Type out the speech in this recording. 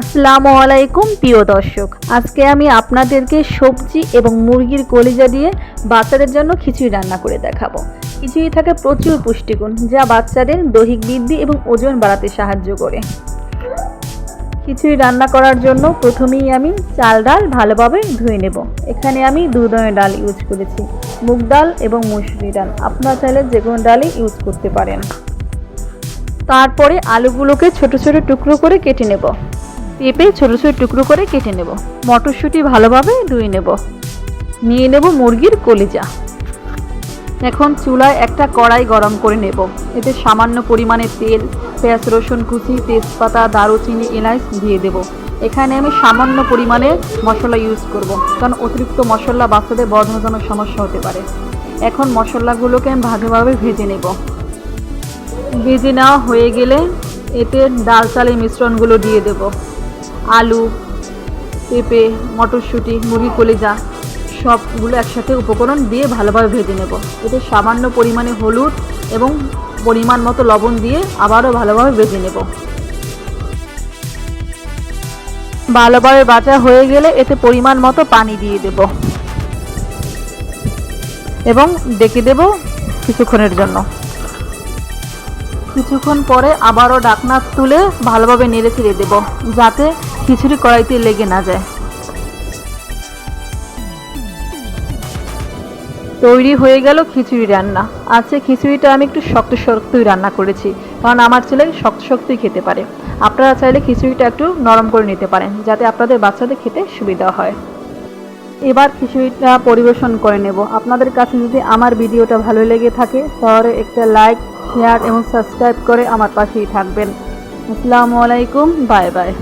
আসসালামু আলাইকুম, প্রিয় দর্শক। আজকে আমি আপনাদেরকে সবজি এবং মুরগির কলিজা দিয়ে বাচ্চাদের জন্য খিচুড়ি রান্না করে দেখাবো। খিচুড়ি থাকে প্রচুর পুষ্টিগুণ, যা বাচ্চাদের দৈহিক বৃদ্ধি এবং ওজন বাড়াতে সাহায্য করে। খিচুড়ি রান্না করার জন্য প্রথমেই আমি চাল ডাল ভালোভাবে ধুয়ে নেব। এখানে আমি দু ধরনের ডাল ইউজ করেছি, মুগ ডাল এবং মুসুরি ডাল। আপনারা চাইলে যে কোনো ডালই ইউজ করতে পারেন। তারপরে আলুগুলোকে ছোট ছোট টুকরো করে কেটে নেব। পেঁপে ছোট ছোট টুকরো করে কেটে নেব। মটরশুঁটি ভালোভাবে ধুয়ে নেব। নিয়ে নেব মুরগির কলিজা। এখন চুলায় একটা কড়াই গরম করে নেব। এতে সামান্য পরিমাণে তেল, পেঁয়াজ, রসুন কুচি, তেজপাতা, দারুচিনি, এলাচ দিয়ে দেব। এখানে আমি সামান্য পরিমাণে মশলা ইউজ করব। কারণ অতিরিক্ত মশলা বাচ্চাদের বর্ধনজনক সমস্যা হতে পারে। এখন মশলাগুলোকে আমি ভাগে ভাগে ভেজে নেব। ভেজে নেওয়া হয়ে গেলে এতে ডাল চালের মিশ্রণগুলো দিয়ে দেব। আলু, পেঁপে, মটরশুঁটি মুরগি কলিজা, সবগুলো একসাথে উপকরণ দিয়ে ভালোভাবে ভেজে নেব। এতে সামান্য পরিমাণে হলুদ এবং পরিমাণ মতো লবণ দিয়ে আবারও ভালোভাবে ভেজে নেব। ভালোভাবে বাটা হয়ে গেলে এতে পরিমাণ মতো পানি দিয়ে দেব। এবং ডেকে দেব কিছুক্ষণের জন্য। কিছুক্ষণ পরে আবারও ডাকনা তুলে ভালোভাবে নেড়ে ছেড়ে দেব, যাতে খিচুড়ি কড়াইতে লেগে না যায়। তৈরি হয়ে গেল খিচুড়ি রান্না। আজকে খিচুড়িটা আমি একটু শক্ত শক্তই রান্না করেছি, কারণ আমার ছেলে শক্ত শক্তই খেতে পারে। আপনারা চাইলে খিচুড়িটা একটু নরম করে নিতে পারেন, যাতে আপনাদের বাচ্চাদের খেতে সুবিধা হয়। এবার খিচুড়িটা পরিবেশন করে নেব। আপনাদের কাছে যদি আমার ভিডিওটা ভালো লেগে থাকে, তাহলে একটা লাইক, শেয়ার এবং সাবস্ক্রাইব করে আমার পাশেই থাকবেন। আসসালামু আলাইকুম, বাই বাই।